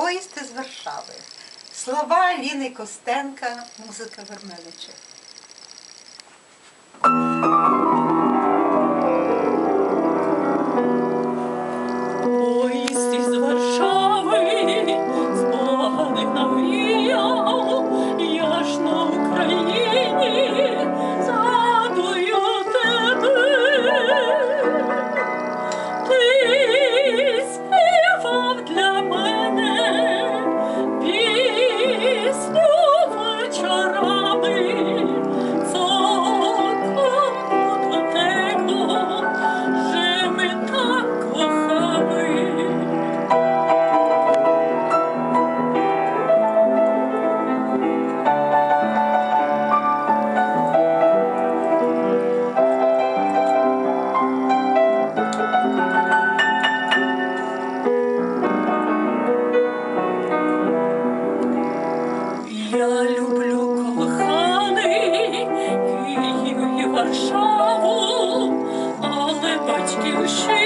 Поїзд із Варшави. Слова Ліни Костенка, музика Вермелича. 好巧